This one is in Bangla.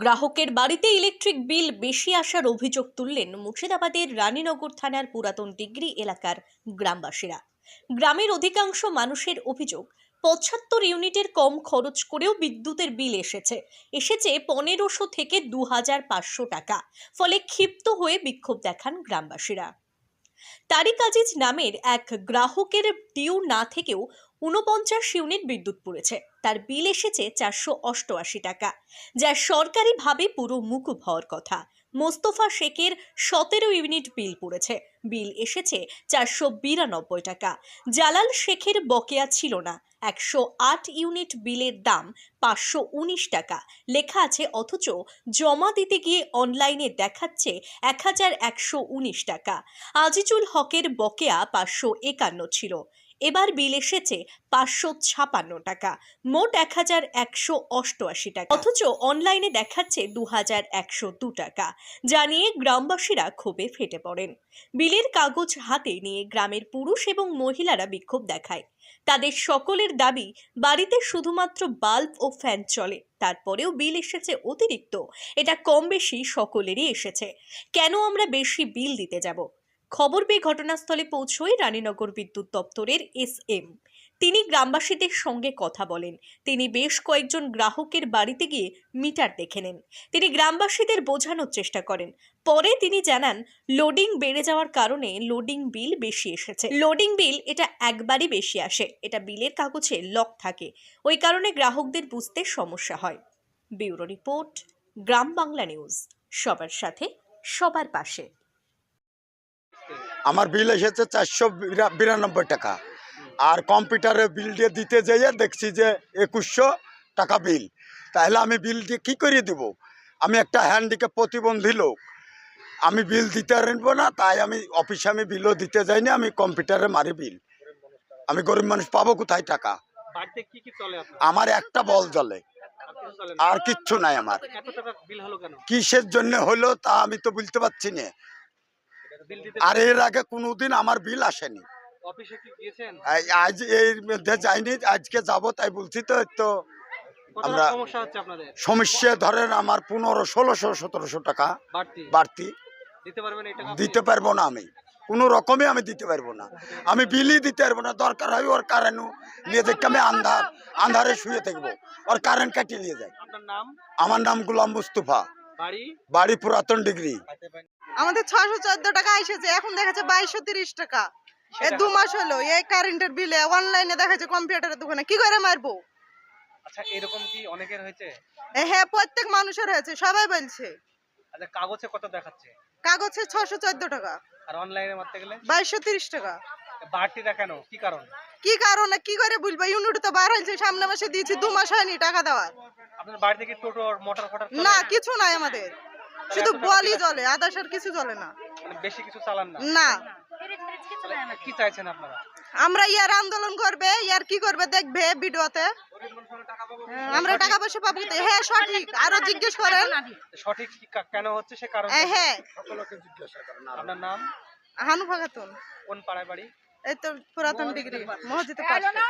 গ্রাহকের বাড়িতে ইলেকট্রিক বিল বেশি আসার অভিযোগ তুললেন মুর্শিদাবাদের রানীনগর থানার পুরাতন ডিগ্রি এলাকার গ্রামবাসীরা। গ্রামের অধিকাংশ মানুষের অভিযোগ, পঁচাত্তর ইউনিটের কম খরচ করেও বিদ্যুতের বিল এসেছে। এসেছে পনেরোশো থেকে দু হাজার পাঁচশো টাকা, ফলে ক্ষিপ্ত হয়ে বিক্ষোভ দেখান গ্রামবাসীরা। তারিক আজিজ নামের এক গ্রাহকের ডিউ না থেকেও ঊনপঞ্চাশ ইউনিট বিদ্যুৎ পড়েছে। তার বিল এসেছে চারশো অষ্টআশি টাকা, যা সরকারিভাবে পুরো মুকুব হওয়ার কথা। মোস্তফা শেখের সতেরো ইউনিট বিল পড়েছে। বিল এসেছে চারশো বিরানব্বই টাকা। জালাল শেখের বকেয়া ছিল না। একশো আট ইউনিট বিলের দাম পাঁচশো উনিশ টাকা। লেখা আছে, অথচ জমা দিতে গিয়ে অনলাইনে দেখাচ্ছে এক হাজার একশো উনিশ টাকা। আজিজুল হকের বকেয়া পাঁচশো একান্ন ছিল। এবার বিল এসেছে পাঁচশো ছাপান্ন টাকা, মোট এক হাজার একশো অষ্টআশি টাকা। অথচ অনলাইনে দেখাচ্ছে দু হাজার একশো দু টাকা জানিয়ে গ্রামবাসীরা ক্ষোভে ফেটে পড়েন। বিলের কাগজ হাতে নিয়ে গ্রামের পুরুষ এবং মহিলারা বিক্ষোভ দেখায়। তাদের সকলের দাবি, বাড়িতে শুধুমাত্র বাল্ব ও ফ্যান চলে, তারপরেও বিল এসেছে অতিরিক্ত, এটা কম বেশি সকলেরই এসেছে। কেন আমরা বেশি বিল দিতে যাব? খবর পেয়ে ঘটনাস্থলে পৌঁছয় রানীনগর বিদ্যুৎ দপ্তরের এস এম তিনি গ্রামবাসীদের সঙ্গে কথা বলেন। তিনি বেশ কয়েকজন গ্রাহকের বাড়িতে গিয়ে মিটার দেখে নেন। তিনি গ্রামবাসীদের বোঝানোর চেষ্টা করেন। পরে তিনি জানান, লোডিং বেড়ে যাওয়ার কারণে লোডিং বিল বেশি এসেছে। লোডিং বিল এটা একবারই বেশি আসে। এটা বিলের কাগজে লক থাকে। ওই কারণে গ্রাহকদের বুঝতে সমস্যা হয়। Bureau report, Gram Bangla news. সবার সাথে, সবার পাশে। আমার বিল এসেছে চারশো বিরানব্বই টাকা। আর কম্পিউটারে বিল দিয়ে দিতে যেয়ে দেখছি যে একুশশো টাকা বিল তাহলে আমি বিল দিয়ে কী করিয়ে দিব? আমি একটা হ্যান্ডিক্যাপ প্রতিবন্ধী লোক। আমি বিল দিতে পারব না তাই আমি অফিসে আমি বিলও দিতে যাইনি আমি কম্পিউটারে মারি বিল আমি গরিব মানুষ পাবো কোথায় টাকা? আমার একটা বল জ্বলে। আর কিচ্ছু নাই আমার। কিসের জন্য হলো তা আমি তো বলতে পারছি না। আর এর আগে কোনোদিন আমার বিল আসেনি। আজ এর মধ্যে যাইনি আজকে যাব তাই বলছি তো তো। আমরা- সমস্যা ধরেন আমার পনেরো ষোলোশো সতেরোশো টাকা বাড়তি। দিতে পারব না আমি। কোনো রকমে আমি দিতে পারব না। আমি বিলই দিতে পারব না। দরকার হয় ওর কারেন্ট নিয়ে দেখে আমি আন্ধার আন্ধারে শুয়ে থাকব। ওর কারেন্ট কাটিয়ে নিয়ে যায় আমার নাম গুলাম মুস্তফা। বাড়ি? পুরাতন ডিগ্রি। আমাদের ছশো চোদ্দ টাকা এসেছে এখন দেখাচ্ছে বাইশশো তিরিশ টাকা। এই দু মাস হলো এই কারেন্টের বিলে অনলাইনে দেখাচ্ছে কম্পিউটারের দোকানে। কি করে মারবো? আচ্ছা এরকম কি অনেকের হয়েছে? হ্যাঁ প্রত্যেক মানুষের হয়েছে সবাই বলছে। আচ্ছা কাগজে কত দেখাচ্ছে? কাগজে ছশো চোদ্দ টাকা। আর অনলাইনে মারতে গেলে? বাইশশো তিরিশ টাকা। বাড়তি দেখানো কি কারণ? কি কারণে কি করে বলব ইউনিট তো বার হয়েছে সামনে মাসে দিয়েছি দু মাস হয়নি টাকা দেওয়ার। আপনার বাড়ি থেকে টোটো মোটর ফটার না কিছু নাই আমাদের। শুধু বলই চলে আদার্স আর কিছু চলে না। মানে বেশি কিছু চালান না? না। কি চাইছেন আপনারা? আমরা ইয়ার আন্দোলন করবে ইয়ার কি করবে দেখবে ভিডিওতে। হ্যাঁ, আমরা টাকা পয়সা পাবো তো। হ্যাঁ সঠিক। আরও জিজ্ঞেস করেন। সঠিক কেন হচ্ছে সে কারণ? হ্যাঁ। আপনার নাম? হানু ফাগাতুন কোন পাড়ায় বাড়ি? এই তো পুরাতন ডিগ্রি। মসজিদে আছে